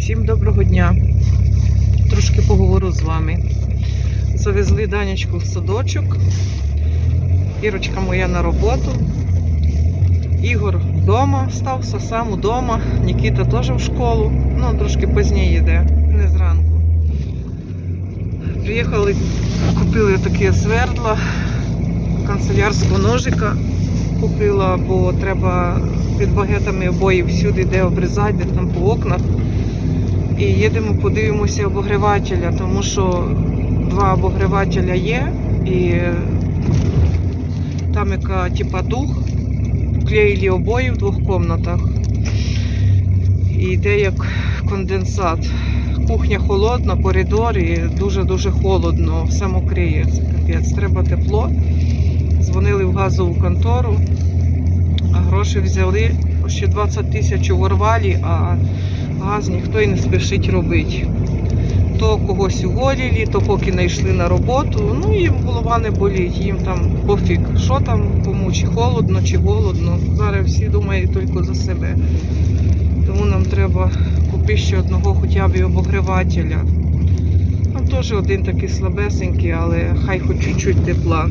Всім доброго дня. Трошки поговорю з вами. Завезли Данечку в садочок. Ірочка моя на роботу. Ігор вдома стався сам вдома. Нікіта теж в школу. Ну, трошки пізніше йде, не зранку. Приїхали, купили таке свердло, канцелярського ножика купила, бо треба під багетами обої всюди, де обрізати, де там по окнах. І їдемо, подивимося обогрівателя, тому що два обогрівателя є, і там яка типа дух, клеїли обої в двох кімнатах. І йде як конденсат. Кухня холодна, коридор і дуже-дуже холодно, все мокріє. Це капець. Треба тепло. Дзвонили в газову контору, а гроші взяли. Ще 20 тисяч уворвали, а газ ніхто і не спішить робити. То когось уволили, то поки не йшли на роботу. Ну їм голова не болить, їм там пофіг, що там, кому чи холодно, чи голодно. Зараз всі думають тільки за себе. Тому нам треба купити ще одного хоча б обогрівателя. Там теж один такий слабесенький, але хай хоч чуть-чуть тепла.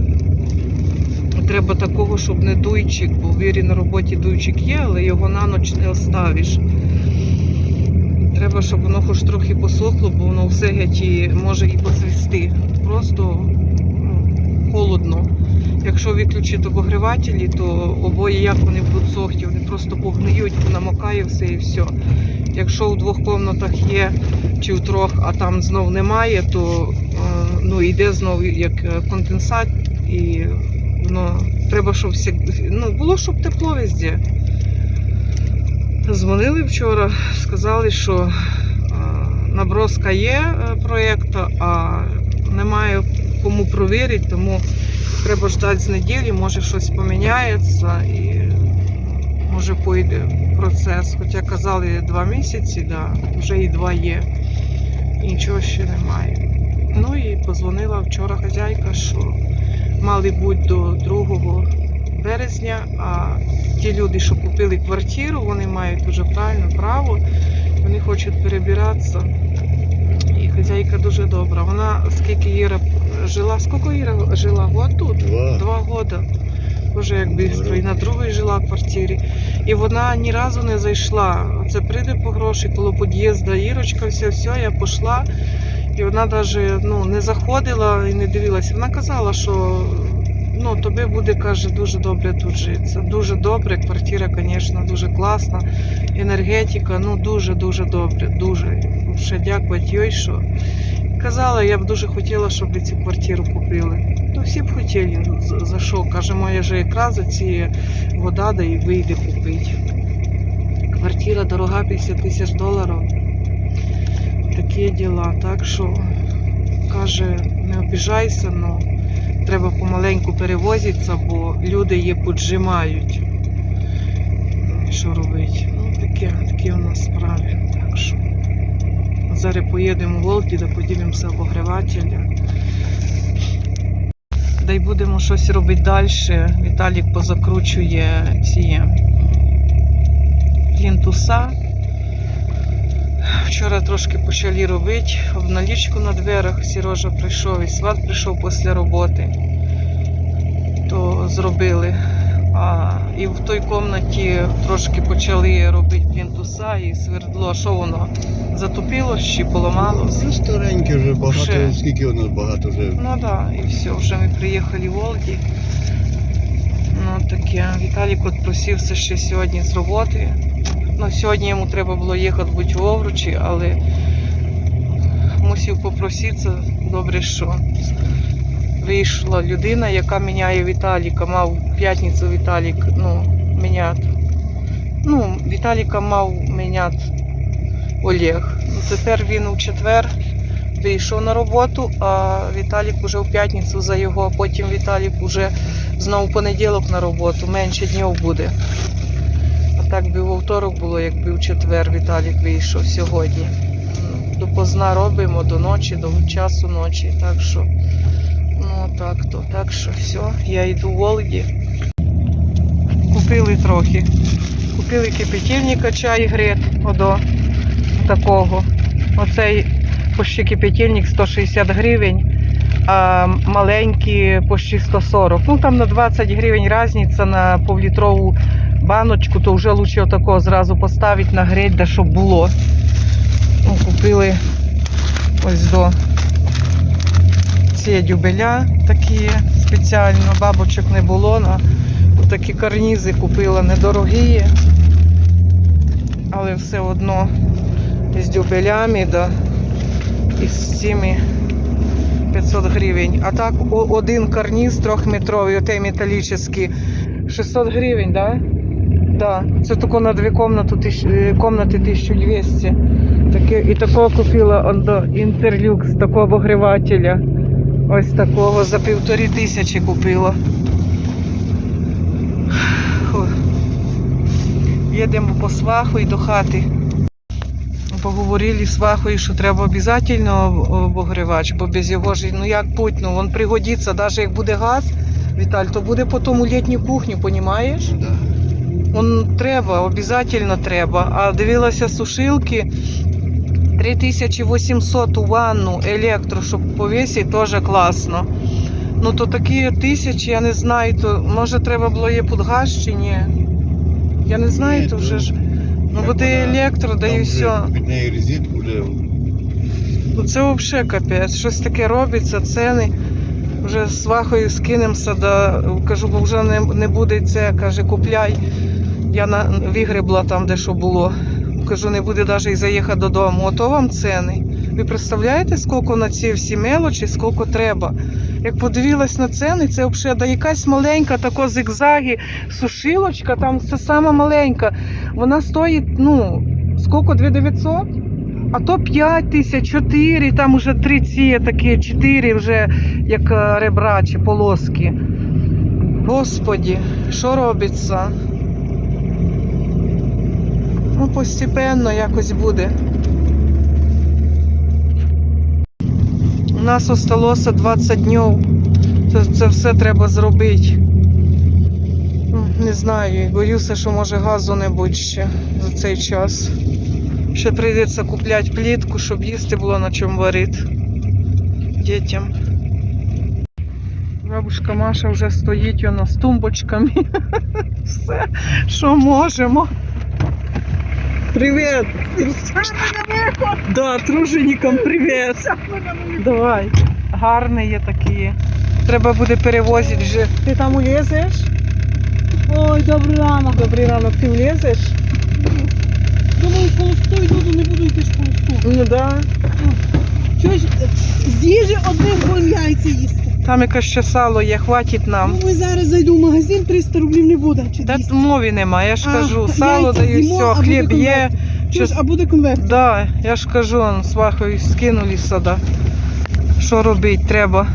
Треба такого, щоб не дуйчик, бо в вірі на роботі дуйчик є, але його на ніч не оставиш. Треба, щоб воно хоч трохи посохло, бо воно все геть і може і поцвісти. Просто ну, холодно. Якщо виключити обогрівателі, то обоє як вони будуть сохті, вони просто погниють, намокає все і все. Якщо в двох кімнатах є чи в трьох, а там знов немає, то е, ну, йде знову як е, конденсат і воно треба, щоб всі, ну, було, щоб тепло везде. Дзвонили вчора, сказали, що е, наброска є е, проєкту, а немає кому провірити, тому треба ждати з неділі, може щось поміняється і може пойде процес. Хоча казали два місяці, да, вже і два є. І нічого ще немає. Ну і позвонила вчора хазяйка, що мали бути до 2 березня, а ті люди, що купили квартиру, вони мають дуже правильне право, вони хочуть перебиратися. І хазяйка дуже добра. Вона скільки Іра жила, скільки Іра жила? Год тут? Два. Два года. Боже, як бистро. І на другій жила в квартирі. І вона ні разу не зайшла. Оце прийде по гроші коло під'їзду, Ірочка, все, все, я пішла. І вона навіть ну, не заходила і не дивилася. Вона казала, що ну, тобі буде, каже, дуже добре тут житися. Дуже добре. Квартира, звісно, дуже класна. Енергетика, ну дуже-дуже добре. Дуже. Ще дякувати їй, що казала, я б дуже хотіла, щоб ви цю квартиру купили. То всі б хотіли. За- За що? Каже, моя же якраз за ці вода да і вийде купити. Квартира дорога 50 тисяч доларів. Такі діла. Так що, каже, не обіжайся, но треба помаленьку перевозитися, бо люди її поджимають. Що робити? Ну, таке, такі у нас справи. Так що. Зараз поїдемо в Волки, да поділимося обогрівателя. Да й будемо щось робити далі. Віталік позакручує ці плінтуса. Вчора трошки почали робити обналічку на дверях. Сережа прийшов і сват прийшов після роботи. То зробили. А, і в той кімнаті трошки почали робити плінтуса і свердло. Що воно? Затопило чи поламалось? Ну, стареньке вже багато, Вже. скільки у нас багато вже. Ну так, да, і все, вже ми приїхали в Волги. Ну таке. Віталік от просився ще сьогодні з роботи. Ну, сьогодні йому треба було їхати в Овручі, але мусив попроситися, добре, що вийшла людина, яка міняє Віталіка. Мав п'ятницю Віталік ну, міняти. Ну, Віталіка мав міняти Олег. Ну, тепер він у четвер вийшов на роботу, а Віталік уже в п'ятницю за його, а потім Віталік уже знову понеділок на роботу, менше днів буде. Так би у вівторок було, якби в четвер Віталік вийшов сьогодні. Допоздна робимо до ночі, до часу ночі. Так що, ну так то, так що все, я йду в Волгі. Купили трохи. Купили кипятильника чай грет, одо. Такого. Оцей почти кипятильник 160 гривень, а маленькі почти 140. Ну там на 20 гривень різниця на півлітрову баночку, то вже лучше отакого зразу поставити на греть, де щоб було. Ну, купили ось до ці дюбеля такі спеціально, бабочок не було. На такі карнізи купила недорогі, але все одно з дюбелями да, і з цими 500 гривень. А так один карніз трьохметровий, отей металічний, 600 гривень, да? Да. Це тільки на дві комнати, тисяч, е, комнати 1200. Таке, і такого купила до інтерлюкс, такого обогрівателя. Ось такого за півтори тисячі купила. Їдемо по сваху і до хати. Поговорили з свахою, що треба обов'язково обогрівач, бо без його ж, ну як путь, ну він пригодиться, навіть як буде газ, Віталь, то буде потім у літню кухню, понімаєш? Да. Он треба, обов'язково треба. А дивилася сушилки 3800 у ванну електро, щоб повісити, теж класно. Ну то такі тисячі, я не знаю, то може треба було її під газ чи ні? Я не знаю, то вже ж. Ну буде електро, да і все. Ну це взагалі капець. Щось таке робиться, ціни. Вже з вахою скинемося, да, кажу, бо вже не, не буде це, каже, купляй. Я на вигребла там, де що було. Кажу, не буде навіть заїхати додому. Ото вам ціни. Ви представляєте, скільки на ці всі мелочі, скільки треба? Як подивилась на ціни, це взагалі якась маленька, тако зигзаги, сушилочка, там це сама маленька. Вона стоїть, ну, скільки, 2900? А то 5 тисяч, 4, там вже 3 ці такі, 4 вже як е, ребра чи полоски. Господі, що робиться? Постепенно якось буде. У нас осталося 20 днів. Це, все треба зробити. Ну, Не знаю, боюся, що може газу не буде ще за цей час. Ще прийдеться купляти плітку, щоб їсти було на чому варити дітям. Бабушка Маша вже стоїть вона з тумбочками. Все, що можемо. Привіт! Да, труженикам привіт. Давай. Гарні є такі. Треба буде перевозити вже. Ти там улізеш? Ой, добрий ранок. Добрий ранок, ти влізеш? Думаю, в холосту йду, не буду йти в холосту. Ну да. Чуєш, з їжі одних будемо яйця їсти. Там якесь ще сало є, хватить нам. Ну, зараз зайду в магазин, 300 рублів не буде. Чи Та 200. мові нема, я ж А, кажу, яйця сало даю, все, а буде хліб є. Щас- а буде конверт. Да, я ж кажу, он, свахою скинули сюди. Що робити треба?